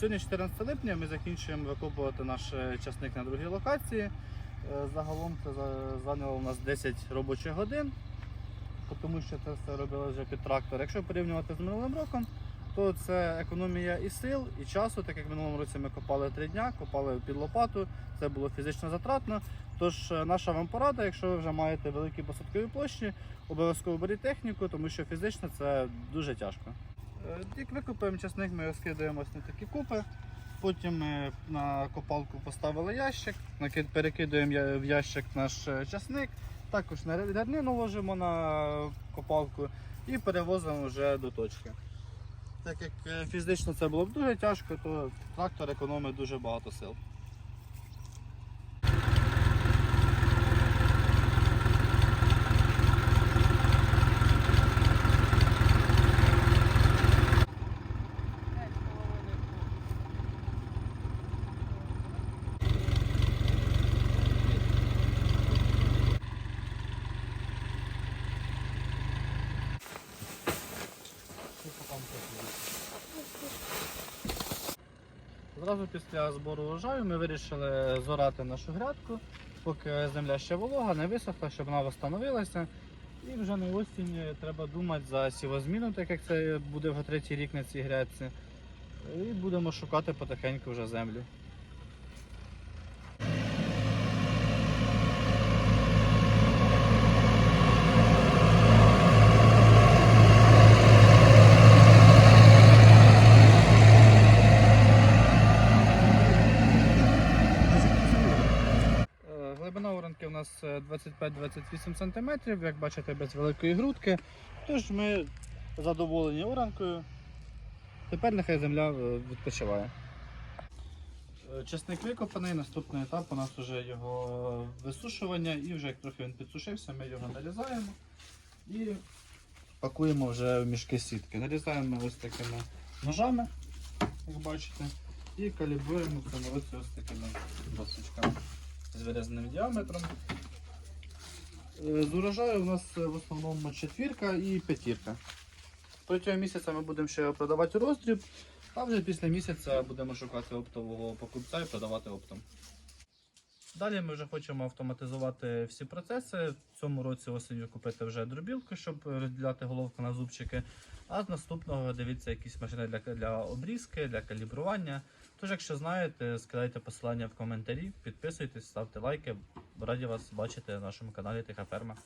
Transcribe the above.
Сьогодні 14 липня ми закінчуємо викопувати наш е, часник на другій локації. Е, Загалом це зайняло у нас 10 робочих годин, тому що це все робили вже під трактор. Якщо порівнювати з минулим роком, то це економія і сил, і часу, так як в минулому році ми копали 3 дня, копали під лопату, це було фізично затратно. Тож е, наша вам порада, якщо ви вже маєте великі посадкові площі, обов'язково беріть техніку, тому що фізично це дуже тяжко. Е, Як викопаємо часник, ми розкидаємо ось на такі купи. Потім ми на копалку поставили ящик, перекидаємо в ящик наш е, часник, також на ряднину ложимо на копалку і перевозимо вже до точки. Так як е, фізично це було б дуже тяжко, то трактор економить дуже багато сил. Зразу після збору урожаю ми вирішили зорати нашу грядку, поки земля ще волога, не висохла, щоб вона встановилася. І вже на осінь треба думати за сівозміну, так як це буде вже третій рік на цій грядці. І будемо шукати потихеньку вже землю. Нас е, 25-28 см, як бачите, без великої грудки. Тож ми задоволені оранкою. Тепер нехай земля е, відпочиває. Е, Часник викопаний, наступний етап у нас вже його висушування і вже як трохи він підсушився, ми його нарізаємо і пакуємо вже в мішки сітки. Нарізаємо ось такими ножами, як бачите, і калібруємо в ось такими досочками з вирізненим діаметром. Е, З урожаю у нас е, в основному четвірка і п'ятірка. Протягом місяця ми будемо ще продавати роздріб, а вже після місяця будемо шукати оптового покупця і продавати оптом. Далі ми вже хочемо автоматизувати всі процеси. В цьому році осінню купити вже дробілку, щоб розділяти головку на зубчики. А з наступного дивіться якісь машини для, для обрізки, для калібрування. Тож, якщо знаєте, скидайте посилання в коментарі, підписуйтесь, ставте лайки. Раді вас бачити на нашому каналі Тиха Ферма.